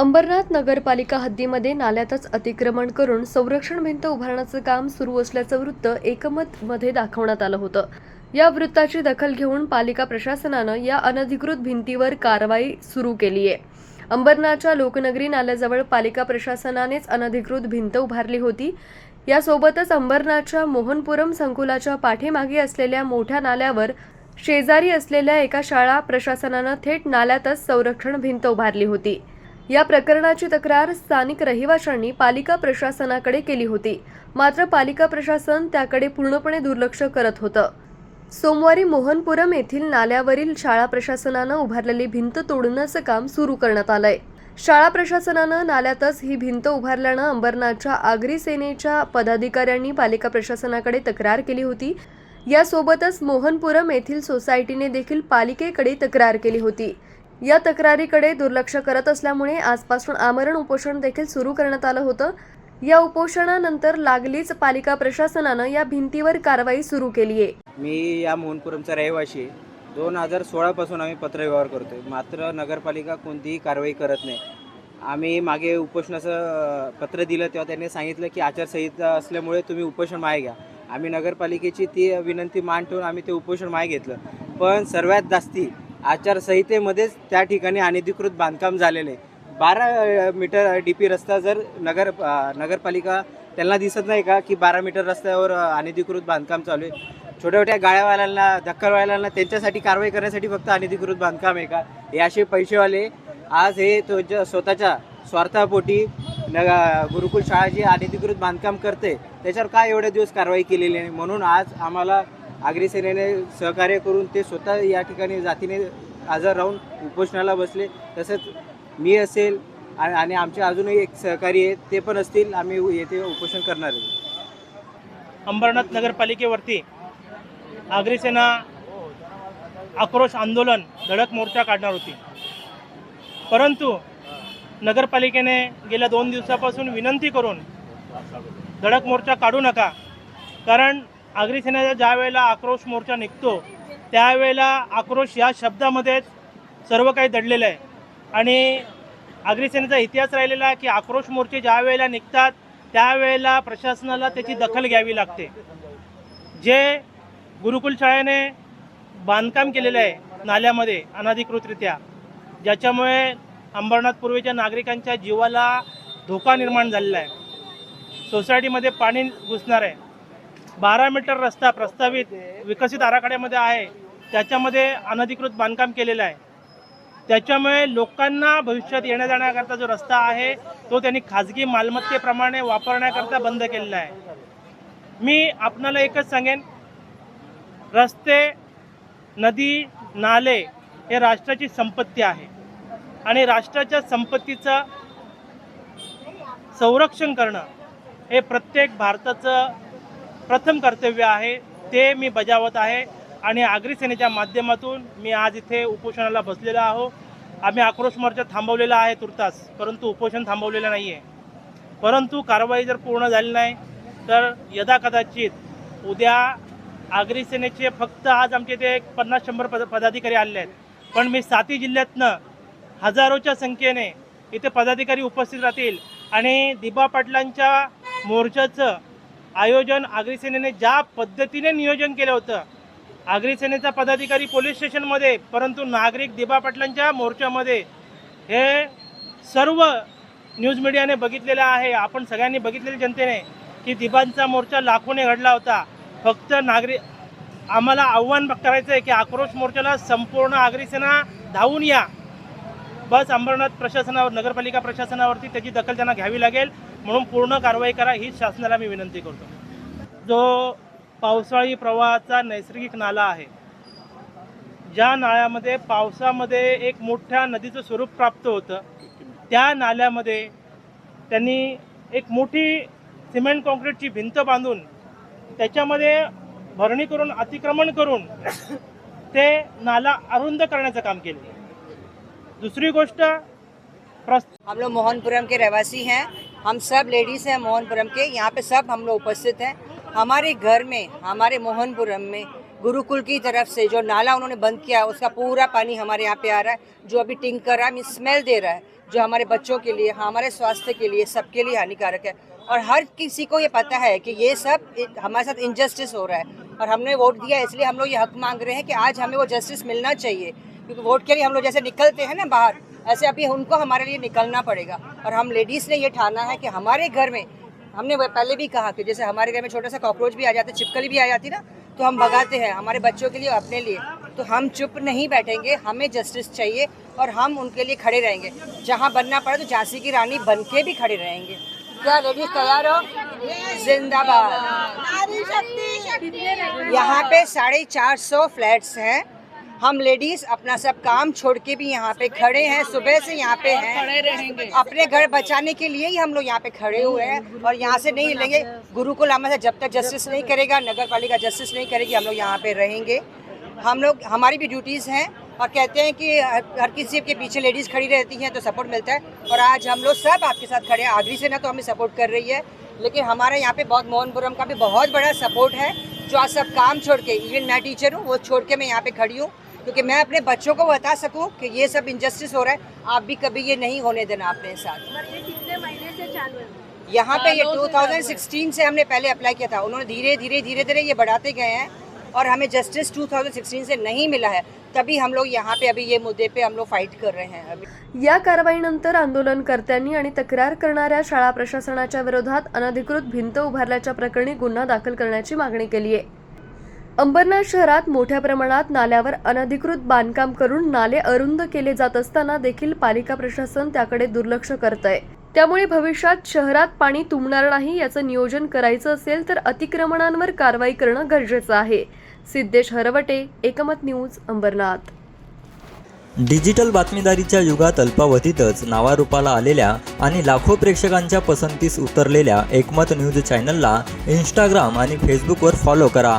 अंबरनाथ नगरपालिका हद्दीमध्ये नाल्यातच अतिक्रमण करून संरक्षण भिंत उभारण्याचं काम सुरू असल्याचं वृत्त एकमत मध्ये दाखवण्यात आलं होतं. या वृत्ताची दखल घेऊन पालिका प्रशासनानं या अनधिकृत भिंतीवर कारवाई सुरू केली आहे. अंबरनाथच्या लोकनगरी नाल्याजवळ पालिका प्रशासनानेच अनधिकृत भिंत उभारली होती. यासोबतच अंबरनाथच्या मोहनपुरम संकुलाच्या पाठीमागे असलेल्या मोठ्या नाल्यावर शेजारी असलेल्या एका शाळा प्रशासनानं थेट नाल्यातच संरक्षण भिंत उभारली होती. या प्रकरणाची तक्रार स्थानिक रहिवाशांनी पालिका प्रशासनाकडे केली होती. मात्र पालिका प्रशासन त्याकडे पूर्णपणे दुर्लक्ष करत होतं. सोमवारी मोहनपुरम येथील नाल्यावरील शाळा प्रशासनानं उभारलेली भिंत तोडण्याचं काम सुरू करण्यात आलंय. शाळा प्रशासनानं नाल्यातच ही भिंत उभारल्यानं अंबरनाथच्या आगरी सेनेच्या पदाधिकाऱ्यांनी पालिका प्रशासनाकडे तक्रार केली होती. यासोबतच मोहनपुरम येथील सोसायटीने देखील पालिकेकडे तक्रार केली होती. या तक्रारीकडे दुर्लक्ष करत असल्यामुळे आजपासून आमरण उपोषण देखील सुरू करण्यात आलं होतं. या उपोषणानंतर लागलीच पालिका प्रशासनानं या भिंतीवर कारवाई सुरू केली आहे. मी या मोहनपुरमचा रहिवासी दोन हजार सोळापासून आम्ही पत्रव्यवहार करतो आहे मात्र नगरपालिका कोणतीही कारवाई करत नाही. आम्ही मागे उपोषणाचं पत्र दिलं तेव्हा त्यांनी सांगितलं की आचारसंहिता असल्यामुळे तुम्ही उपोषण मागे घ्या. आम्ही नगरपालिकेची ती विनंती मान ठेवून आम्ही ते उपोषण मागे घेतलं. पण सर्वात जास्ती आचारसंहितेमध्येच त्या ठिकाणी अनधिकृत बांधकाम झालेलं आहे. बारा मीटर डी पी रस्ता जर नगर नगरपालिका त्यांना दिसत नाही का की बारा मीटर रस्त्यावर अनधिकृत बांधकाम चालू आहे? छोट्या छोट्या गाळ्यावाल्यांना धक्करवाल्यांना त्यांच्यासाठी कारवाई करण्यासाठी फक्त अनधिकृत बांधकाम आहे का? हे असे पैसेवाले आज हे तुमच्या स्वतःच्या स्वार्थापोटी नग गुरुकुल शाळा जी अनधिकृत बांधकाम करते त्याच्यावर काय एवढे दिवस कारवाई केलेली नाही म्हणून आज आम्हाला आगरी सेनेने सहकार्य करून ते स्वतः या ठिकाणी जातीने आजार राहून उपोषणाला बसले. तसंच मी असेल आणि आणि आमचे अजूनही एक सहकारी आहेत ते पण असतील. आम्ही येथे उपोषण करणार आहे. अंबरनाथ नगरपालिकेवरती आगरी सेना आक्रोश आंदोलन धडक मोर्चा काढणार होती. परंतु नगरपालिकेने गेल्या दोन दिवसापासून विनंती करून धडक मोर्चा काढू नका. कारण आगरी सेनेचा ज्या वेळेला आक्रोश मोर्चा निघतो त्यावेळेला आक्रोश या शब्दामध्येच सर्व काही दडलेलं आहे. आणि आगरी सेनेचा इतिहास राहिलेला आहे की आक्रोश मोर्चे ज्या वेळेला निघतात त्यावेळेला प्रशासनाला त्याची दखल घ्यावी लागते. जे गुरुकुल शाळेने बांधकाम केलेलं आहे नाल्यामध्ये अनधिकृतरित्या ज्याच्यामुळे अंबरनाथ पूर्वेच्या नागरिकांच्या जीवाला धोका निर्माण झालेला आहे. सोसायटीमध्ये पाणी घुसणार आहे. बारा मीटर रस्ता प्रस्तावित विकसित आराखड्यामध्ये आहे. त्याच्यामध्ये अनधिकृत बांधकाम केलेलं आहे. त्याच्यामुळे लोकांना भविष्यात येण्या जाण्याकरता जो रस्ता आहे तो त्यांनी खाजगी मालमत्तेप्रमाणे वापरण्याकरता बंद केलेला आहे. मी आपणाला एकच सांगेन रस्ते नदी नाले हे राष्ट्राची संपत्ती आहे. आणि राष्ट्राच्या संपत्तीचं संरक्षण करणं हे प्रत्येक भारताचं प्रथम कर्तव्य आहे ते मी बजावत आहे. आणि आगरी सेनेच्या माध्यमातून मी आज इथे उपोषणाला बसलेला आहो. आम्ही आक्रोश मोर्चा थांबवलेला आहे तुर्तास परंतु उपोषण थांबवलेलं नाही आहे परंतु कारवाई जर पूर्ण झाली नाही तर यदा कदाचित उद्या आगरी सेनेचे फक्त आज आमचे इथे एक पन्नास शंभर पद पदाधिकारी आलेले आहेत. पण मी साती जिल्ह्यातनं हजारोच्या संख्येने इथे पदाधिकारी उपस्थित राहतील. आणि दिबा पाटलांच्या मोर्चाचं आयोजन आगरी सेनेने ज्या पद्धतीने नियोजन केलं होतं आगरी सेनेचा पदाधिकारी पोलीस स्टेशनमध्ये परंतु नागरिक दिबा पाटलांच्या मोर्चामध्ये हे सर्व न्यूज मीडियाने बघितलेलं आहे. आपण सगळ्यांनी बघितलेली जनतेने की दिबांचा मोर्चा लाखोने घडला होता. फक्त नागरिक आम्हाला आव्हान करायचं आहे की आक्रोश मोर्चाला संपूर्ण आगरी सेना धावून या. बस अंबरनाथ प्रशासनावर नगरपालिका प्रशासनावरती त्याची दखल त्यांना घ्यावी लागेल. म्हणून पूर्ण कारवाई करा ही शासनाला मी विनंती करतो. जो पावसाळी प्रवाहाचा नैसर्गिक नाला आहे ज्या नाळ्यामध्ये पावसामध्ये एक मोठ्या नदीचं स्वरूप प्राप्त होतं त्या नाल्यामध्ये त्यांनी एक मोठी सिमेंट कॉन्क्रीटची भिंत बांधून त्याच्यामध्ये भरणी करून अतिक्रमण करून ते नाला अरुंद करण्याचं काम केलं. दुसरी गोष्ट प्रस्त हम लोग मोहनपुरम के रहवासी हैं। हम सब लेडीज़ हैं मोहनपुरम के, यहाँ पे सब हम लोग उपस्थित हैं। हमारे घर में, हमारे मोहनपुरम में, गुरुकुल की तरफ़ से जो नाला उन्होंने बंद किया उसका पूरा पानी हमारे यहाँ पे आ रहा है, जो अभी टिंक कर रहा है स्मेल दे रहा है, जो हमारे बच्चों के लिए, हमारे स्वास्थ्य के लिए सबके लिए हानिकारक है। और हर किसी को ये पता है कि ये सब हमारे साथ इनजस्टिस हो रहा है, और हमने वोट दिया इसलिए हम लोग ये हक मांग रहे हैं कि आज हमें वो जस्टिस मिलना चाहिए, क्योंकि वोट के लिए हम लोग जैसे निकलते हैं ना बाहर ऐसे अभी उनको हमारे लिए निकलना पड़ेगा। और हम लेडीज़ ने ये ठाना है कि हमारे घर में हमने पहले भी कहा कि जैसे हमारे घर में छोटा सा कॉकरोच भी आ जाता छिपकली भी आ जाती ना तो हम भगाते हैं हमारे बच्चों के लिए और अपने लिए। तो हम चुप नहीं बैठेंगे हमें जस्टिस चाहिए और हम उनके लिए खड़े रहेंगे। जहाँ बनना पड़े तो झांसी की रानी बन के भी खड़े रहेंगे। क्या लेडीज़ तैयार हो? जिंदाबाद। यहाँ पे साढ़े चार सौ फ्लैट्स हैं। हम लेडीज़ अपना सब काम छोड़ के भी यहाँ पे खड़े हैं सुबह से यहाँ पे हैं। अपने घर बचाने के लिए ही हम लोग यहाँ पे खड़े हुए हैं और यहाँ से नहीं लेंगे। हिलेंगे गुरुकुल हमारे जब तक जस्टिस नहीं करेगा नगर पालिका जस्टिस नहीं करेगी हम लोग यहाँ पे रहेंगे। हम लोग हमारी भी ड्यूटीज़ हैं और कहते हैं कि हर हर किसी के पीछे लेडीज़ खड़ी रहती हैं तो सपोर्ट मिलता है और आज हम लोग सब आपके साथ खड़े हैं। आगरी से ना तो हमें सपोर्ट कर रही है लेकिन हमारे यहाँ पे बहुत मोहनपुरम का भी बहुत बड़ा सपोर्ट है जो आज सब काम छोड़ के इवन मैं टीचर हूँ वो छोड़ के मैं यहाँ पे खड़ी हूँ। क्योंकि मैं अपने बच्चों को बता सकूँ कि ये सब इंजस्टिस हो रहा है। आप भी कभी ये नहीं होने देना अपने साथ। ये कितने महीने से चालू है? यहाँ पे ये 2016 से हमने पहले अप्लाई किया था। उन्होंने धीरे धीरे धीरे धीरे ये बढ़ाते गए हैं और हमें जस्टिस 2016 से नहीं मिला है। तभी हम लोग यहाँ पे अभी ये मुद्दे पे हम लोग फाइट कर रहे हैं अभी। या कारवाईनंतर आंदोलनकर्त्यांनी आणि तक्रार करणाऱ्या शाळा प्रशासनाच्या विरोधात अनधिकृत भिंत उभारल्याच्या प्रकरणी गुन्हा दाखल करण्याची मागणी केली आहे अंबरनाथ शहरात मोठ्या प्रमाणात नाल्यावर अनधिकृत बांधकाम करून नाले अरुंद केले जात असताना देखील पालिका प्रशासन त्याकडे दुर्लक्ष करत आहे त्यामुळे भविष्यात शहरात पाणी तुंबणार नाही याचं नियोजन करायचं असेल तर अतिक्रमणांवर कारवाई करणं गरजेचं आहे. सिद्धेश हरवटे एकमत न्यूज अंबरनाथ. डिजिटल बातमीदारीच्या युगात अल्पावधीतच नावारूपाला आलेल्या आणि लाखो प्रेक्षकांच्या पसंतीस उतरलेल्या एकमत न्यूज चॅनलला इंस्टाग्राम आणि फेसबुकवर फॉलो करा.